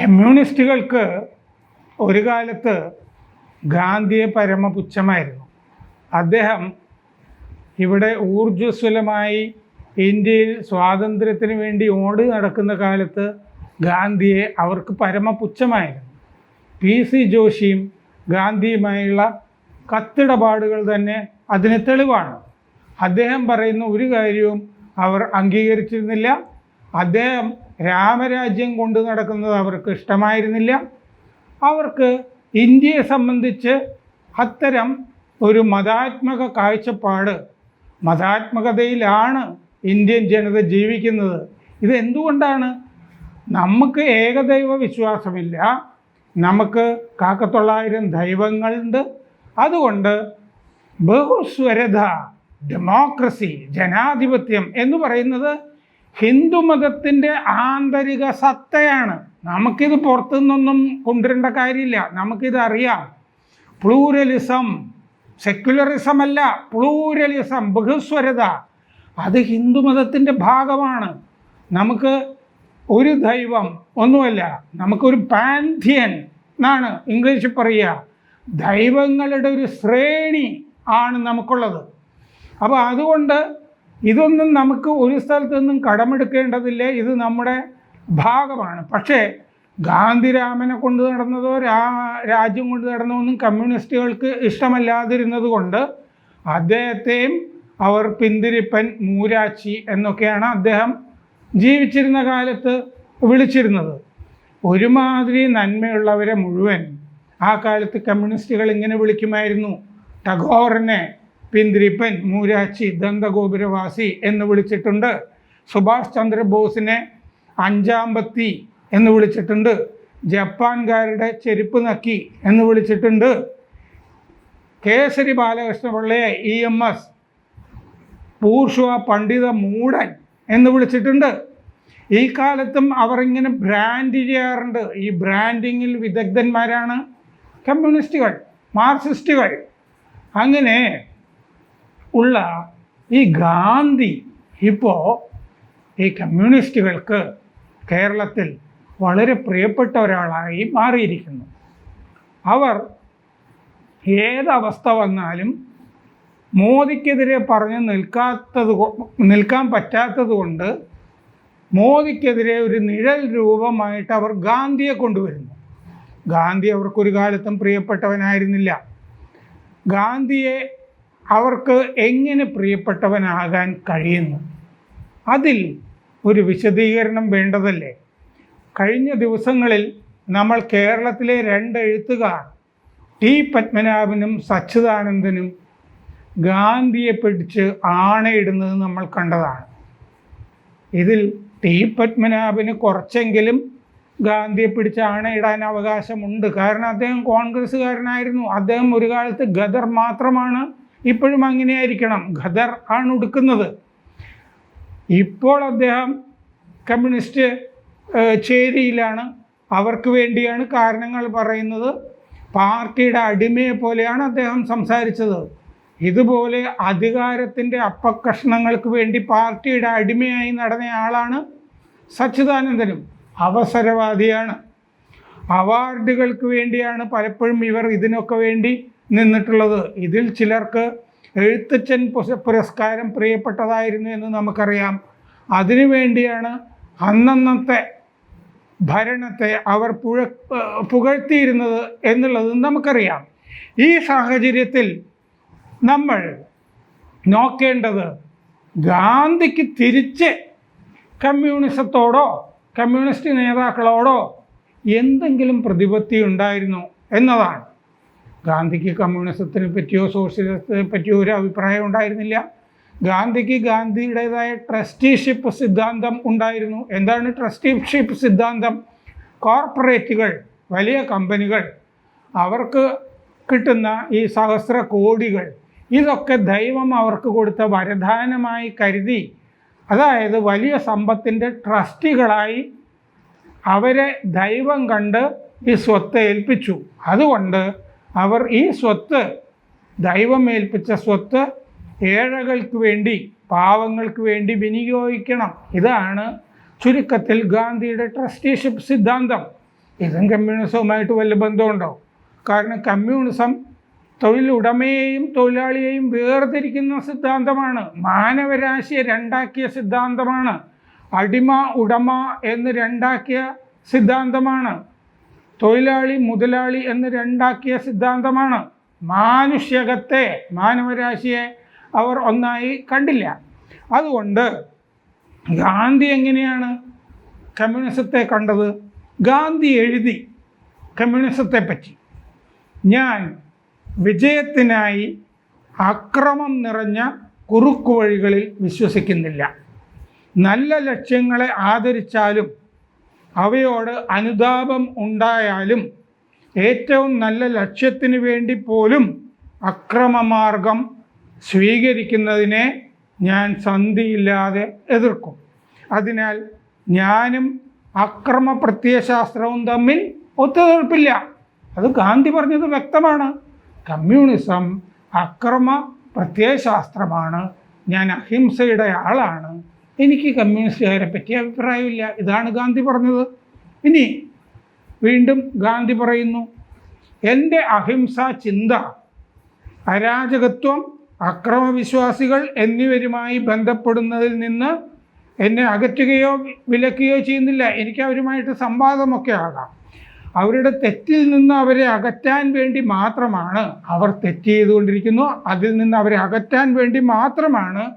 കമ്മ്യൂണിസ്റ്റുകൾക്ക് ഒരു കാലത്ത് ഗാന്ധിയെ പരമപുച്ഛമായിരുന്നു. അദ്ദേഹം ഇവിടെ ഊർജസ്വലമായി ഇന്ത്യയിൽ സ്വാതന്ത്ര്യത്തിന് വേണ്ടി ഓടി നടക്കുന്ന കാലത്ത് ഗാന്ധിയെ അവർക്ക് പരമപുച്ഛമായിരുന്നു. പി സി ജോഷിയും ഗാന്ധിയുമായുള്ള കത്തിടപാടുകൾ തന്നെ അതിന് തെളിവാണ്. അദ്ദേഹം പറയുന്ന ഒരു കാര്യവും അവർ അംഗീകരിച്ചിരുന്നില്ല. അദ്ദേഹം രാമരാജ്യം കൊണ്ടു നടക്കുന്നത് അവർക്ക് ഇഷ്ടമായിരുന്നില്ല. അവർക്ക് ഇന്ത്യയെ സംബന്ധിച്ച് അത്തരം ഒരു മതാത്മക കാഴ്ചപ്പാട് മതാത്മകതയിലാണ് ഇന്ത്യൻ ജനത ജീവിക്കുന്നത്. ഇതെന്തുകൊണ്ടാണ് നമുക്ക് ഏകദൈവ വിശ്വാസമില്ല. നമുക്ക് കാക്കത്തൊള്ളായിരം ദൈവങ്ങളുണ്ട്. അതുകൊണ്ട് ബഹുസ്വരത ഡെമോക്രസി ജനാധിപത്യം എന്ന് പറയുന്നത് ഹിന്ദുമതത്തിന്റെ ആന്തരിക സത്തയാണ്. നമുക്കിത് പുറത്തു നിന്നൊന്നും കൊണ്ടുവരേണ്ട കാര്യമില്ല. നമുക്കിത് അറിയാം. പ്ലൂരലിസം സെക്യുലറിസം അല്ല പ്ലൂരലിസം ബഹുസ്വരത. അത് ഹിന്ദുമതത്തിന്റെ ഭാഗമാണ്. നമുക്ക് ഒരു ദൈവം ഒന്നുമല്ല നമുക്കൊരു പാൻഥിയൻ എന്നാണ് ഇംഗ്ലീഷിൽ പറയുക. ദൈവങ്ങളുടെ ഒരു ശ്രേണി ആണ് നമുക്കുള്ളത്. അപ്പോൾ അതുകൊണ്ട് ഇതൊന്നും നമുക്ക് ഒരു സ്ഥലത്തു നിന്നും കടമെടുക്കേണ്ടതില്ല? ഇത് നമ്മുടെ ഭാഗമാണ്. പക്ഷേ ഗാന്ധിരാമനെ കൊണ്ട് നടന്നതോ രാ രാജ്യം കൊണ്ട് നടന്നോ ഒന്നും കമ്മ്യൂണിസ്റ്റുകൾക്ക് ഇഷ്ടമല്ലാതിരുന്നത് കൊണ്ട് അദ്ദേഹത്തെയും അവർ പിന്തിരിപ്പൻ മൂരാച്ചി എന്നൊക്കെയാണ് അദ്ദേഹം ജീവിച്ചിരുന്ന കാലത്ത് വിളിച്ചിരുന്നത്. ഒരുമാതിരി നന്മയുള്ളവരെ മുഴുവൻ ആ കാലത്ത് കമ്മ്യൂണിസ്റ്റുകൾ ഇങ്ങനെ വിളിക്കുമായിരുന്നു. ടഗോറിനെ പിന്തിരിപ്പൻ മൂരാച്ചി ദന്തഗോപുരവാസി എന്ന് വിളിച്ചിട്ടുണ്ട്. സുഭാഷ് ചന്ദ്രബോസിനെ അഞ്ചാമ്പത്തി എന്ന് വിളിച്ചിട്ടുണ്ട്. ജപ്പാൻകാരുടെ ചെരുപ്പ് നക്കി എന്ന് വിളിച്ചിട്ടുണ്ട്. കേസരി ബാലകൃഷ്ണപിള്ളയെ ഇ എം എസ് പൂർഷ പണ്ഡിത മൂടൻ എന്ന് വിളിച്ചിട്ടുണ്ട്. ഈ കാലത്തും അവർ ഇങ്ങനെ ബ്രാൻഡ് ചെയ്യാറുണ്ട്. ഈ ബ്രാൻഡിങ്ങിൽ വിദഗ്ധന്മാരാണ് കമ്മ്യൂണിസ്റ്റുകൾ മാർക്സിസ്റ്റുകൾ അങ്ങനെ ഉള്ള ഈ ഗാന്ധി ഇപ്പോൾ ഈ കമ്മ്യൂണിസ്റ്റുകൾക്ക് കേരളത്തിൽ വളരെ പ്രിയപ്പെട്ട ഒരാളായി മാറിയിരിക്കുന്നു. അവർ ഏതവസ്ഥ വന്നാലും മോദിക്കെതിരെ പറഞ്ഞ് നിൽക്കാത്തത് നിൽക്കാൻ പറ്റാത്തത് കൊണ്ട് മോദിക്കെതിരെ ഒരു നിഴൽ രൂപമായിട്ട് അവർ ഗാന്ധിയെ കൊണ്ടുവരുന്നു. ഗാന്ധി അവർക്കൊരു കാലത്തും പ്രിയപ്പെട്ടവനായിരുന്നില്ല. ഗാന്ധിയെ അവർക്ക് എങ്ങനെ പ്രിയപ്പെട്ടവനാകാൻ കഴിയുന്നു? അതിൽ ഒരു വിശദീകരണം വേണ്ടതല്ലേ? കഴിഞ്ഞ ദിവസങ്ങളിൽ നമ്മൾ കേരളത്തിലെ രണ്ട് എഴുത്തുകാർ ടി പത്മനാഭനും സച്ചിദാനന്ദനും ഗാന്ധിയെ പിടിച്ച് ആണയിടുന്നത് നമ്മൾ കണ്ടതാണ്. ഇതിൽ ടി പത്മനാഭന് കുറച്ചെങ്കിലും ഗാന്ധിയെ പിടിച്ച് ആണയിടാൻ അവകാശമുണ്ട്. കാരണം അദ്ദേഹം കോൺഗ്രസ്സുകാരനായിരുന്നു. അദ്ദേഹം ഒരു കാലത്ത് ഗദർ മാത്രമാണ് ഇപ്പോഴും അങ്ങനെയായിരിക്കണം. ഖദർ ആണ് ഉടുക്കുന്നത്. ഇപ്പോൾ അദ്ദേഹം കമ്മ്യൂണിസ്റ്റ് ചേരിയിലാണ്. അവർക്ക് വേണ്ടിയാണ് കാരണങ്ങൾ പറയുന്നത്. പാർട്ടിയുടെ അടിമയെ പോലെയാണ് അദ്ദേഹം സംസാരിച്ചത്. ഇതുപോലെ അധികാരത്തിന്റെ അപ്പക്കഷ്ണങ്ങൾക്ക് വേണ്ടി പാർട്ടിയുടെ അടിമയായി നടന്ന ആളാണ് സച്ചിദാനന്ദനും. അവസരവാദിയാണ്. അവാർഡുകൾക്ക് വേണ്ടിയാണ് പലപ്പോഴും ഇവർ ഇതിനൊക്കെ വേണ്ടി നിന്നിട്ടുള്ളത്. ഇതിൽ ചിലർക്ക് എഴുത്തച്ഛൻ പുരസ്കാരം പ്രിയപ്പെട്ടതായിരുന്നു എന്ന് നമുക്കറിയാം. അതിനു വേണ്ടിയാണ് അന്നന്നത്തെ ഭരണത്തെ അവർ പുഴ പുകഴ്ത്തിയിരുന്നത് എന്നുള്ളത് നമുക്കറിയാം. ഈ സാഹചര്യത്തിൽ നമ്മൾ നോക്കേണ്ടത് ഗാന്ധിക്ക് തിരിച്ച് കമ്മ്യൂണിസത്തോടോ കമ്മ്യൂണിസ്റ്റ് നേതാക്കളോടോ എന്തെങ്കിലും പ്രതിപത്തി ഉണ്ടായിരുന്നു എന്നതാണ്. ഗാന്ധിക്ക് കമ്മ്യൂണിസത്തിനെ പറ്റിയോ സോഷ്യലിസത്തിനെ പറ്റിയോ ഒരു അഭിപ്രായം ഉണ്ടായിരുന്നില്ല. ഗാന്ധിക്ക് ഗാന്ധിയുടേതായ ട്രസ്റ്റിഷിപ്പ് സിദ്ധാന്തം ഉണ്ടായിരുന്നു. എന്താണ് ട്രസ്റ്റിഷിപ്പ് സിദ്ധാന്തം? കോർപ്പറേറ്റുകൾ വലിയ കമ്പനികൾ അവർക്ക് കിട്ടുന്ന ഈ സഹസ്ര കോടികൾ ഇതൊക്കെ ദൈവം അവർക്ക് കൊടുത്ത വരദാനമായി കരുതി അതായത് വലിയ സമ്പത്തിന്റെ ട്രസ്റ്റികളായി അവരെ ദൈവം കണ്ട് ഈ സ്വത്ത് ഏൽപ്പിച്ചു. അതുകൊണ്ട് അവർ ഈ സ്വത്ത് ദൈവം ഏൽപ്പിച്ച സ്വത്ത് ഏഴകൾക്ക് വേണ്ടി പാവങ്ങൾക്ക് വേണ്ടി വിനിയോഗിക്കണം. ഇതാണ് ചുരുക്കത്തിൽ ഗാന്ധിയുടെ ട്രസ്റ്റിഷിപ്പ് സിദ്ധാന്തം. ഇതും കമ്മ്യൂണിസവുമായിട്ട് വല്ല ബന്ധമുണ്ടോ? കാരണം കമ്മ്യൂണിസം തൊഴിലുടമയെയും തൊഴിലാളിയെയും വേർതിരിക്കുന്ന സിദ്ധാന്തമാണ്. മാനവരാശിയെ രണ്ടാക്കിയ സിദ്ധാന്തമാണ്. അടിമ ഉടമ എന്ന് രണ്ടാക്കിയ സിദ്ധാന്തമാണ്. തൊഴിലാളി മുതലാളി എന്ന് രണ്ടാക്കിയ സിദ്ധാന്തമാണ്. മാനുഷ്യകത്തെ മാനവരാശിയെ അവർ ഒന്നായി കണ്ടില്ല. അതുകൊണ്ട് ഗാന്ധി എങ്ങനെയാണ് കമ്മ്യൂണിസത്തെ കണ്ടത്? ഗാന്ധി എഴുതി കമ്മ്യൂണിസത്തെ പറ്റി. ഞാൻ വിജയത്തിനായി അക്രമം നിറഞ്ഞ കുറുക്കു വഴികളിൽ വിശ്വസിക്കുന്നില്ല. നല്ല ലക്ഷ്യങ്ങളെ ആദരിച്ചാലും അവയോട് അനുതാപം ഉണ്ടായാലും ഏറ്റവും നല്ല ലക്ഷ്യത്തിന് വേണ്ടി പോലും അക്രമമാർഗം സ്വീകരിക്കുന്നതിനെ ഞാൻ സന്ധിയില്ലാതെ എതിർക്കും. അതിനാൽ ഞാനും അക്രമ പ്രത്യയശാസ്ത്രവും തമ്മിൽ ഒത്തുതീർപ്പില്ല. അത് ഗാന്ധി പറഞ്ഞത് വ്യക്തമാണ്. കമ്മ്യൂണിസം അക്രമ പ്രത്യയശാസ്ത്രമാണ്. ഞാൻ അഹിംസയുടെ ആളാണ്. എനിക്ക് കമ്മ്യൂണിസ്റ്റുകാരെ പറ്റി അഭിപ്രായമില്ല. ഇതാണ് ഗാന്ധി പറഞ്ഞത്. ഇനി വീണ്ടും ഗാന്ധി പറയുന്നു എന്റെ അഹിംസാ ചിന്ത അരാജകത്വം അക്രമവിശ്വാസികൾ എന്നിവരുമായി ബന്ധപ്പെടുന്നതിൽ നിന്ന് എന്നെ അകറ്റുകയോ വിലക്കുകയോ ചെയ്യുന്നില്ല. എനിക്ക് അവരുമായിട്ട് സംവാദമൊക്കെ ആകാം. അവരുടെ തെറ്റിൽ നിന്ന് അവരെ അകറ്റാൻ വേണ്ടി മാത്രമാണ് അവർ തെറ്റ് ചെയ്തുകൊണ്ടിരിക്കുന്നു. അതിൽ നിന്ന് അവരെ അകറ്റാൻ വേണ്ടി മാത്രമാണ്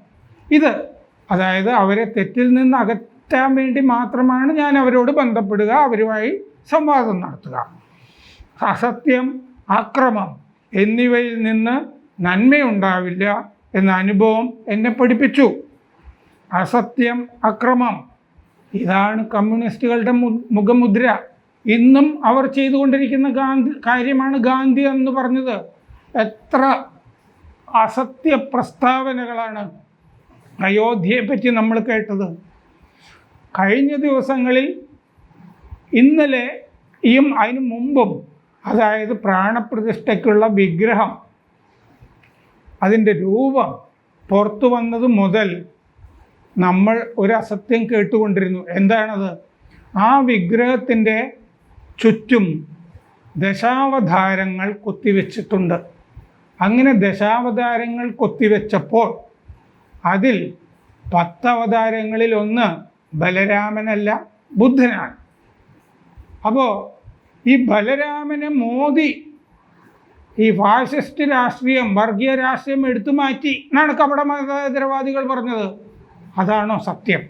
ഇത് അതായത് അവരെ തെറ്റിൽ നിന്ന് അകറ്റാൻ വേണ്ടി മാത്രമാണ് ഞാൻ അവരോട് ബന്ധപ്പെടുക അവരുമായി സംവാദം നടത്തുക. അസത്യം അക്രമം എന്നിവയിൽ നിന്ന് നന്മയുണ്ടാവില്ല എന്ന അനുഭവം എന്നെ പഠിപ്പിച്ചു. അസത്യം അക്രമം ഇതാണ് കമ്മ്യൂണിസ്റ്റുകളുടെ മുഖമുദ്ര. ഇന്നും അവർ ചെയ്തുകൊണ്ടിരിക്കുന്ന ഗാന്ധി കാര്യമാണ് ഗാന്ധി എന്ന് പറഞ്ഞത്. എത്ര അസത്യ പ്രസ്താവനകളാണ് അയോധ്യയെപ്പറ്റി നമ്മൾ കേട്ടത്. കഴിഞ്ഞ ദിവസങ്ങളിൽ ഇന്നലെ ഇന്നലെയും അതിനു മുമ്പും അതായത് പ്രാണപ്രതിഷ്ഠയ്ക്കുള്ള വിഗ്രഹം അതിന്റെ രൂപം പുറത്തു വന്നത് മുതൽ നമ്മൾ ഒരു അസത്യം കേട്ടുകൊണ്ടിരുന്നു. എന്താണത്? ആ വിഗ്രഹത്തിന്റെ ചുറ്റും ദശാവതാരങ്ങൾ കൊത്തിവെച്ചിട്ടുണ്ട്. അങ്ങനെ ദശാവതാരങ്ങൾ കൊത്തിവെച്ചപ്പോൾ അതിൽ പത്തവതാരങ്ങളിൽ ഒന്ന് ബലരാമനല്ല ബുദ്ധനാണ്. അപ്പോൾ ഈ ബലരാമനെ മോദി ഈ ഫാസിസ്റ്റ് രാഷ്ട്രീയം വർഗീയ രാഷ്ട്രീയം എടുത്തു മാറ്റി. എന്നാണ് കപട മതേതരവാദികൾ പറഞ്ഞത്. അതാണോ സത്യം?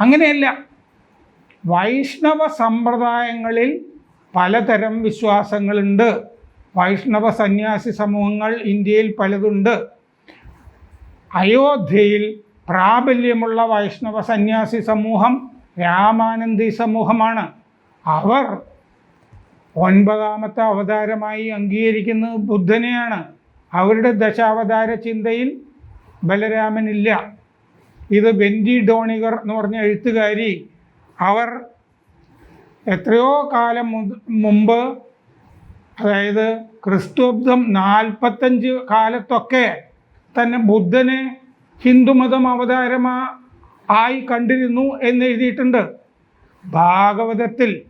അങ്ങനെയല്ല. വൈഷ്ണവ സമ്പ്രദായങ്ങളിൽ പലതരം വിശ്വാസങ്ങളുണ്ട്. വൈഷ്ണവ സന്യാസി സമൂഹങ്ങൾ ഇന്ത്യയിൽ പലതുണ്ട്. അയോധ്യയിൽ പ്രാബല്യമുള്ള വൈഷ്ണവ സന്യാസി സമൂഹം രാമാനന്ദി സമൂഹമാണ്. അവർ ഒൻപതാമത്തെ അവതാരമായി അംഗീകരിക്കുന്നത് ബുദ്ധനെയാണ്. അവരുടെ ദശാവതാര ചിന്തയിൽ ബലരാമനില്ല. ഇത് ബെൻജി ഡോണിഗർ എന്ന് പറഞ്ഞ എഴുത്തുകാരി. അവർ എത്രയോ കാലം മുമ്പ് അതായത് ക്രിസ്തുബ്ദം നാൽപ്പത്തഞ്ച് കാലത്തൊക്കെ തന്നെ ബുദ്ധനെ ഹിന്ദുമതം അവതാരമാ ആയി കണ്ടിരുന്നു എന്ന് എഴുതിയിട്ടുണ്ട് ഭാഗവതത്തിൽ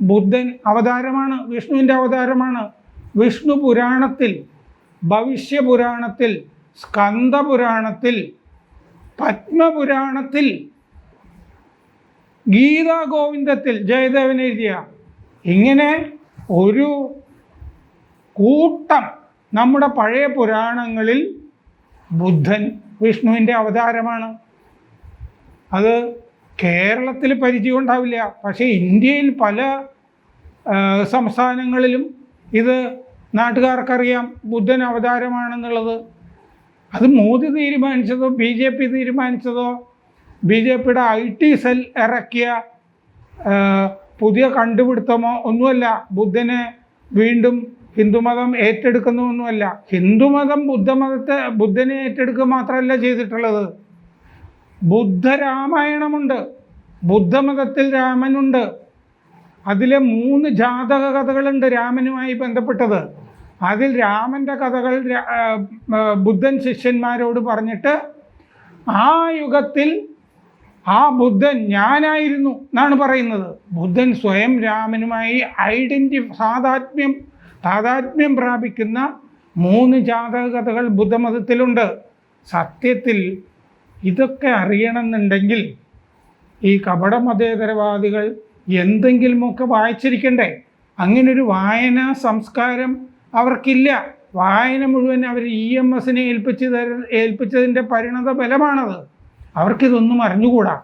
ബുദ്ധൻ അവതാരമാണ് വിഷ്ണുവിന്റെ അവതാരമാണ്. വിഷ്ണു പുരാണത്തിൽ ഭവിഷ്യപുരാണത്തിൽ സ്കന്ദപുരാണത്തിൽ പത്മപുരാണത്തിൽ ഗീതാ ഗോവിന്ദത്തിൽ ജയദേവൻ എഴുതിയ. ഇങ്ങനെ ഒരു കൂട്ടം നമ്മുടെ പഴയ പുരാണങ്ങളിൽ ബുദ്ധൻ വിഷ്ണുവിന്റെ അവതാരമാണ്. അത് കേരളത്തിൽ പരിചയം ഉണ്ടാവില്ല പക്ഷേ ഇന്ത്യയിൽ പല സംസ്ഥാനങ്ങളിലും ഇത് നാട്ടുകാർക്കറിയാം. ബുദ്ധൻ അവതാരമാണെന്നുള്ളത്. അത് മോദി തീരുമാനിച്ചതോ ബി ജെ പി തീരുമാനിച്ചതോ ബി ജെ പിയുടെ ഐ ടി സെൽ ഇറക്കിയ പുതിയ കണ്ടുപിടുത്തമോ ഒന്നുമല്ല. ബുദ്ധനെ വീണ്ടും ഹിന്ദുമതം ഏറ്റെടുക്കുന്നതൊന്നുമല്ല. ഹിന്ദുമതം ബുദ്ധമതത്തെ ബുദ്ധനെ ഏറ്റെടുക്കുക മാത്രമല്ല ചെയ്തിട്ടുള്ളത്. ബുദ്ധരാമായണമുണ്ട്. ബുദ്ധമതത്തിൽ രാമനുണ്ട്. അതിലെ മൂന്ന് ജാതക കഥകളുണ്ട് രാമനുമായി ബന്ധപ്പെട്ടത്. അതിൽ രാമന്റെ കഥകൾ ബുദ്ധൻ ശിഷ്യന്മാരോട് പറഞ്ഞിട്ട് ആ യുഗത്തിൽ ആ ബുദ്ധൻ ഞാനായിരുന്നു എന്നാണ് പറയുന്നത്. ബുദ്ധൻ സ്വയം രാമനുമായി ഐഡന്റി സാതാത്മ്യം താതാത്മ്യം പ്രാപിക്കുന്ന മൂന്ന് ജാതക കഥകൾ ബുദ്ധമതത്തിലുണ്ട്. സത്യത്തിൽ ഇതൊക്കെ അറിയണമെന്നുണ്ടെങ്കിൽ ഈ കപട മതേതരവാദികൾ എന്തെങ്കിലുമൊക്കെ വായിച്ചിരിക്കണ്ടേ? അങ്ങനൊരു വായനാ സംസ്കാരം അവർക്കില്ല. വായന മുഴുവൻ അവർ ഇ എം എസിനെ ഏൽപ്പിച്ച് തര ഏൽപ്പിച്ചതിന്റെ പരിണത ബലമാണത് അവർക്കിതൊന്നും അറിഞ്ഞുകൂടാ.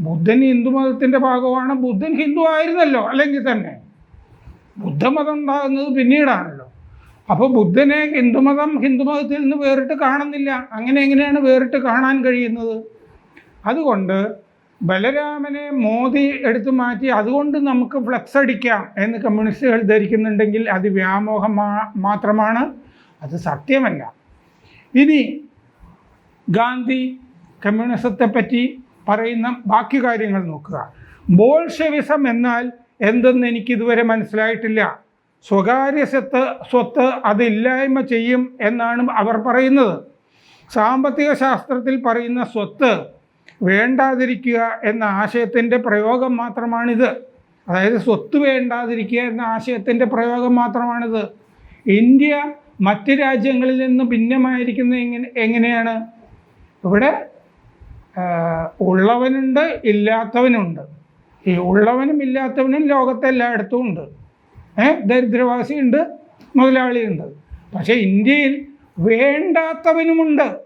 ബുദ്ധൻ ഹിന്ദു ഹിന്ദുമതത്തിന്റെ ഭാഗമാണ്. ബുദ്ധൻ ഹിന്ദു ആയിരുന്നല്ലോ അല്ലെങ്കിൽ തന്നെ. ബുദ്ധമതം ഉണ്ടാകുന്നത് പിന്നീടാണല്ലോ. അപ്പോൾ ബുദ്ധനെ ഹിന്ദുമതം ഹിന്ദുമതത്തിൽ നിന്ന് വേറിട്ട് കാണുന്നില്ല. അങ്ങനെ എങ്ങനെയാണ് വേറിട്ട് കാണാൻ കഴിയുന്നത്? അതുകൊണ്ട് ബലരാമനെ മോദി എടുത്തു മാറ്റി അതുകൊണ്ട് നമുക്ക് ഫ്ലക്സ് അടിക്കാം എന്ന് കമ്മ്യൂണിസ്റ്റുകൾ ധരിക്കുന്നുണ്ടെങ്കിൽ അത് വ്യാമോഹം മാത്രമാണ്. അത് സത്യമല്ല. ഇനി ഗാന്ധി കമ്മ്യൂണിസത്തെ പറ്റി പറയുന്ന ബാക്കി കാര്യങ്ങൾ നോക്കുക. ബോൾഷെവിസം എന്നാൽ എന്തെന്ന് എനിക്ക് ഇതുവരെ മനസ്സിലായിട്ടില്ല. സ്വകാര്യ സ്വത്ത് സ്വത്ത് അതില്ലായ്മ ചെയ്യും എന്നാണ് അവർ പറയുന്നത്. സാമ്പത്തിക ശാസ്ത്രത്തിൽ പറയുന്ന സ്വത്ത് വേണ്ടാതിരിക്കുക എന്ന ആശയത്തിന്റെ പ്രയോഗം മാത്രമാണിത്. അതായത് സ്വത്ത് വേണ്ടാതിരിക്കുക എന്ന ആശയത്തിന്റെ പ്രയോഗം മാത്രമാണിത്. ഇന്ത്യ മറ്റ് രാജ്യങ്ങളിൽ നിന്ന് ഭിന്നമായിരിക്കുന്നത് എങ്ങനെ എങ്ങനെയാണ്? ഇവിടെ ഉള്ളവനുണ്ട് ഇല്ലാത്തവനുണ്ട്. ഈ ഉള്ളവനും ഇല്ലാത്തവനും ലോകത്തെ എല്ലായിടത്തും ഉണ്ട്. ഏ? ദരിദ്രവാസിയുണ്ട് മുതലാളിയുണ്ട് പക്ഷേ ഇന്ത്യയിൽ വേണ്ടാത്തവനുമുണ്ട്.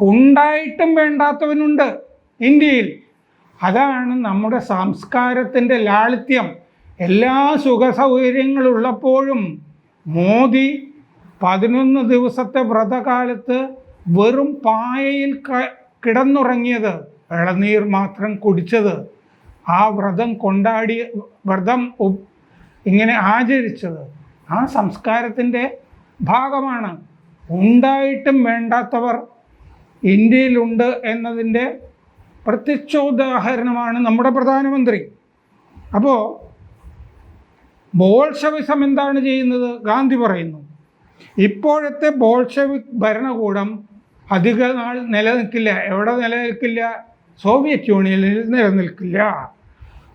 ഉണ്ടായിട്ടും വേണ്ടാത്തവനുണ്ട് ഇന്ത്യയിൽ. അതാണ് നമ്മുടെ സംസ്കാരത്തിന്റെ ലാളിത്യം. എല്ലാ സുഖ സൗകര്യങ്ങളുള്ളപ്പോഴും മോദി പതിനൊന്ന് ദിവസത്തെ വ്രതകാലത്ത് വെറും പായയിൽ കിടന്നുറങ്ങിയത് ഇളനീർ മാത്രം കുടിച്ചത്. ആ വ്രതം കൊണ്ടാടി വ്രതം ഇങ്ങനെ ആചരിച്ചത്. ആ സംസ്കാരത്തിന്റെ ഭാഗമാണ്. ഉണ്ടായിട്ടും വേണ്ടാത്തവർ ഇന്ത്യയിലുണ്ട് എന്നതിന്റെ പ്രത്യക്ഷോദാഹരണമാണ് നമ്മുടെ പ്രധാനമന്ത്രി. അപ്പോൾ ബോൾഷവിസം എന്താണ് ചെയ്യുന്നത്? ഗാന്ധി പറയുന്നു. ഇപ്പോഴത്തെ ബോൾഷവിക് ഭരണകൂടം അധിക നാൾ നിലനിൽക്കില്ല. എവിടെ നിലനിൽക്കില്ല? സോവിയറ്റ് യൂണിയനിൽ നിലനിൽക്കില്ല.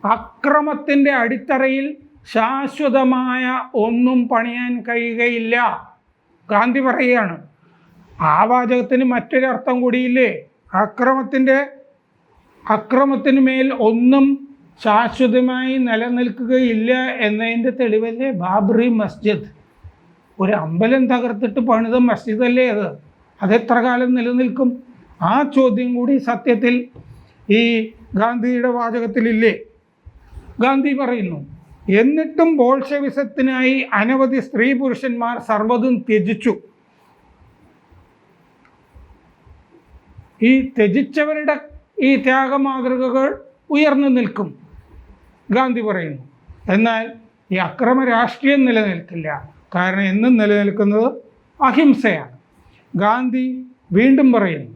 അക്രമത്തിന്റെ അടിത്തറയിൽ ശാശ്വതമായ ഒന്നും പണിയാൻ കഴിയുകയില്ല. ഗാന്ധി പറയുകയാണ് ആ വാചകത്തിന് മറ്റൊരർത്ഥം കൂടിയില്ലേ? അക്രമത്തിന്റെ അക്രമത്തിന് മേൽ ഒന്നും ശാശ്വതമായി നിലനിൽക്കുകയില്ല എന്നതിന്റെ തെളിവല്ലേ? ബാബറി മസ്ജിദ്. ഒരു അമ്പലം തകർത്തിട്ട് പണിത മസ്ജിദല്ലേ അത്? അതെത്ര കാലം നിലനിൽക്കും? ആ ചോദ്യം കൂടി സത്യത്തിൽ ഈ ഗാന്ധിയുടെ വാചകത്തിലില്ലേ? ഗാന്ധി പറയുന്നു എന്നിട്ടും ബോൾഷെവിസത്തിനായി അനവധി സ്ത്രീ പുരുഷന്മാർ സർവതും ത്യജിച്ചു. ഈ ത്യജിച്ചവരുടെ ഈ ത്യാഗമാതൃകകൾ ഉയർന്നു നിൽക്കും ഗാന്ധി പറയുന്നു. എന്നാൽ ഈ അക്രമ രാഷ്ട്രീയം നിലനിൽക്കില്ല. കാരണം എന്നും നിലനിൽക്കുന്നത് അഹിംസയാണ്. ഗാന്ധി വീണ്ടും പറയുന്നു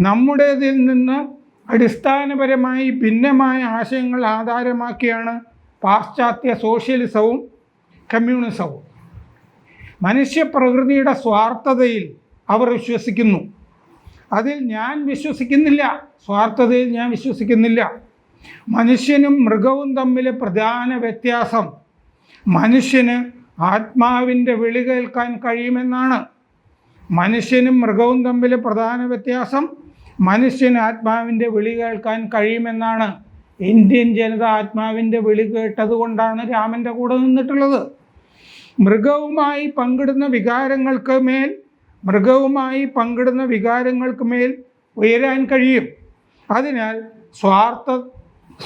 നമ്മുടേതിൽ നിന്ന് അടിസ്ഥാനപരമായി ഭിന്നമായ ആശയങ്ങൾ ആധാരമാക്കിയാണ് പാശ്ചാത്യ സോഷ്യലിസവും കമ്മ്യൂണിസവും. മനുഷ്യപ്രകൃതിയുടെ സ്വാർത്ഥതയിൽ അവർ വിശ്വസിക്കുന്നു. അതിൽ ഞാൻ വിശ്വസിക്കുന്നില്ല സ്വാർത്ഥതയിൽ ഞാൻ വിശ്വസിക്കുന്നില്ല. മനുഷ്യനും മൃഗവും തമ്മിലെ പ്രധാന വ്യത്യാസം മനുഷ്യന് ആത്മാവിന്റെ വിളി കേൾക്കാൻ കഴിയുമെന്നാണ്. മനുഷ്യനും മൃഗവും തമ്മിലെ പ്രധാന വ്യത്യാസം മനുഷ്യന് ആത്മാവിന്റെ വിളി കേൾക്കാൻ കഴിയുമെന്നാണ് ഇന്ത്യൻ ജനത ആത്മാവിന്റെ വിളി കേട്ടതുകൊണ്ടാണ് രാമന്റെ കൂടെ നിന്നിട്ടുള്ളത്. മൃഗവുമായി പങ്കിടുന്ന വികാരങ്ങൾക്ക് മേൽ മൃഗവുമായി പങ്കിടുന്ന വികാരങ്ങൾക്ക് മേൽ ഉയരാൻ കഴിയും. അതിനാൽ സ്വാർത്ഥ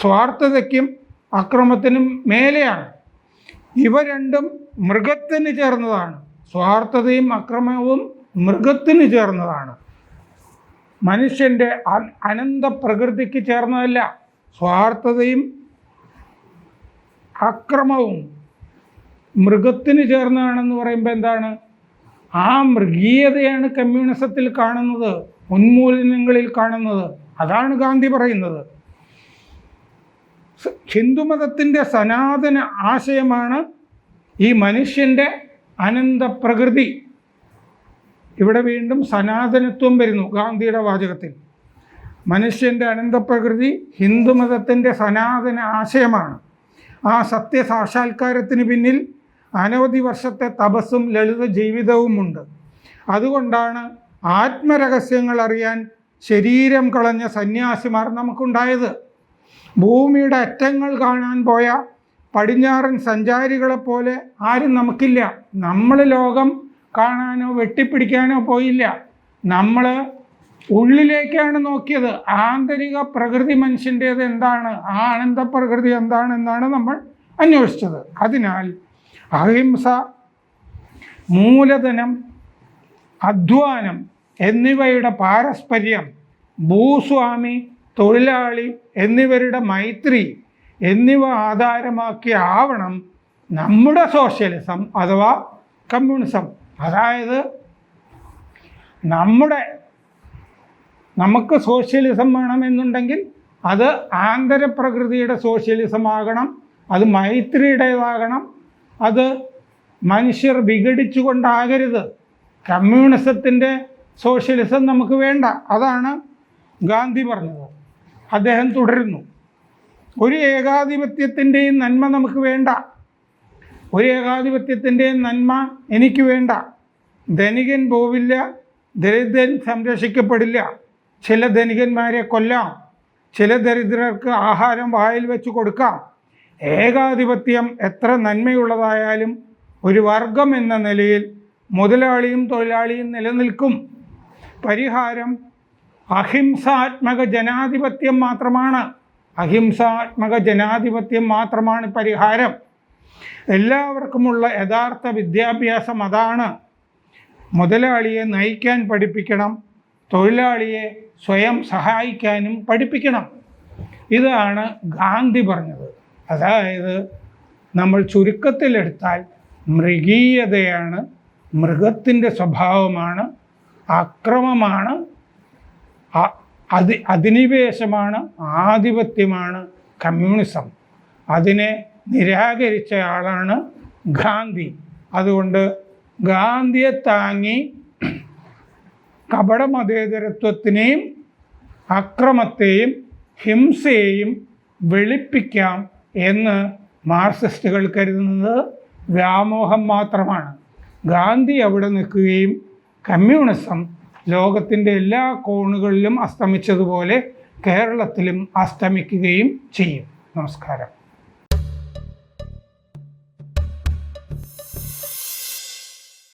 സ്വാർത്ഥതയ്ക്കും അക്രമത്തിനും മേലെയാണ്. ഇവ രണ്ടും മൃഗത്തിന് ചേർന്നതാണ്. സ്വാർത്ഥതയും അക്രമവും മൃഗത്തിന് ചേർന്നതാണ്. മനുഷ്യന്റെ അനന്ത പ്രകൃതിക്ക് ചേർന്നതല്ല. സ്വാർത്ഥതയും അക്രമവും മൃഗത്തിന് ചേർന്നതാണെന്ന് പറയുമ്പോൾ എന്താണ്? ആ മൃഗീയതയാണ് കമ്മ്യൂണിസത്തിൽ കാണുന്നത് ഉന്മൂലനങ്ങളിൽ കാണുന്നത്. അതാണ് ഗാന്ധി പറയുന്നത്. ഹിന്ദുമതത്തിന്റെ സനാതന ആശയമാണ് ഈ മനുഷ്യന്റെ അനന്ത പ്രകൃതി ഇവിടെ വീണ്ടും സനാതനത്വം വരുന്നു ഗാന്ധിയുടെ വാചകത്തിൽ. മനുഷ്യന്റെ അനന്തപ്രകൃതി ഹിന്ദുമതത്തിന്റെ സനാതന ആശയമാണ്. ആ സത്യസാക്ഷാത്കാരത്തിന് പിന്നിൽ അനവധി വർഷത്തെ തപസ്സും ലളിത ജീവിതവുമുണ്ട് അതുകൊണ്ടാണ് ആത്മരഹസ്യങ്ങൾ അറിയാൻ ശരീരം കളഞ്ഞ സന്യാസിമാർ നമുക്കുണ്ടായത്. ഭൂമിയുടെ അറ്റങ്ങൾ കാണാൻ പോയ പടിഞ്ഞാറൻ സഞ്ചാരികളെപ്പോലെ ആരും നമുക്കില്ല. നമ്മൾ ലോകം കാണാനോ വെട്ടിപ്പിടിക്കാനോ പോയില്ല. നമ്മൾ ഉള്ളിലേക്കാണ് നോക്കിയത്. ആന്തരിക പ്രകൃതി മനുഷ്യന്റേത് എന്താണ്? ആ ആനന്ദ പ്രകൃതി എന്താണെന്നാണ് നമ്മൾ അന്വേഷിച്ചത്. അതിനാൽ അഹിംസ മൂലധനം അധ്വാനം എന്നിവയുടെ പാരസ്പര്യം ഭൂസ്വാമി തൊഴിലാളി എന്നിവരുടെ മൈത്രി എന്നിവ ആധാരമാക്കി ആവണം നമ്മുടെ സോഷ്യലിസം അഥവാ കമ്മ്യൂണിസം. അതായത് നമ്മുടെ നമുക്ക് സോഷ്യലിസം വേണമെന്നുണ്ടെങ്കിൽ അത് ആന്തരപ്രകൃതിയുടെ സോഷ്യലിസം ആകണം അത് മൈത്രിയുടേതാകണം അത് മനുഷ്യർ വിഘടിച്ചുകൊണ്ടാകരുത്. കമ്മ്യൂണിസത്തിന്റെ സോഷ്യലിസം നമുക്ക് വേണ്ട. അതാണ് ഗാന്ധി പറഞ്ഞത്. അദ്ദേഹം തുടരുന്നു. ഒരു ഏകാധിപത്യത്തിന്റെയും നന്മ നമുക്ക് വേണ്ട. ഒരു ഏകാധിപത്യത്തിന്റെയും നന്മ എനിക്ക് വേണ്ട. ധനികൻ പോവില്ല ദരിദ്രൻ സംരക്ഷിക്കപ്പെടില്ല. ചില ധനികന്മാരെ കൊല്ലാം ചില ദരിദ്രർക്ക് ആഹാരം വായിൽ വെച്ച് കൊടുക്കാം. ഏകാധിപത്യം എത്ര നന്മയുള്ളതായാലും ഒരു വർഗം എന്ന നിലയിൽ മുതലാളിയും തൊഴിലാളിയും നിലനിൽക്കും. പരിഹാരം അഹിംസാത്മക ജനാധിപത്യം മാത്രമാണ്. അഹിംസാത്മക ജനാധിപത്യം മാത്രമാണ് പരിഹാരം. എല്ലാവർക്കുമുള്ള യഥാർത്ഥ വിദ്യാഭ്യാസം അതാണ്. മുതലാളിയെ നയിക്കാൻ പഠിപ്പിക്കണം തൊഴിലാളിയെ സ്വയം സഹായിക്കാനും പഠിപ്പിക്കണം. ഇതാണ് ഗാന്ധി പറഞ്ഞത്. അതായത് നമ്മൾ ചുരുക്കത്തിലെടുത്താൽ മൃഗീയതയാണ് മൃഗത്തിന്റെ സ്വഭാവമാണ് അക്രമമാണ് അതി അധി അധിനിവേശമാണ് ആധിപത്യമാണ് കമ്മ്യൂണിസം. അതിനെ നിരാകരിച്ച ആളാണ് ഗാന്ധി. അതുകൊണ്ട് ഗാന്ധിയെ താങ്ങി കപട മതേതരത്വത്തിനെയും അക്രമത്തെയും ഹിംസയെയും വെളുപ്പിക്കാം എന്ന് മാർക്സിസ്റ്റുകൾ കരുതുന്നത് വ്യാമോഹം മാത്രമാണ്. ഗാന്ധി അവിടെ നിൽക്കുകയും കമ്മ്യൂണിസം ലോകത്തിന്റെ എല്ലാ കോണുകളിലും അസ്തമിച്ചതുപോലെ കേരളത്തിലും അസ്തമിക്കുകയും ചെയ്യും. നമസ്കാരം.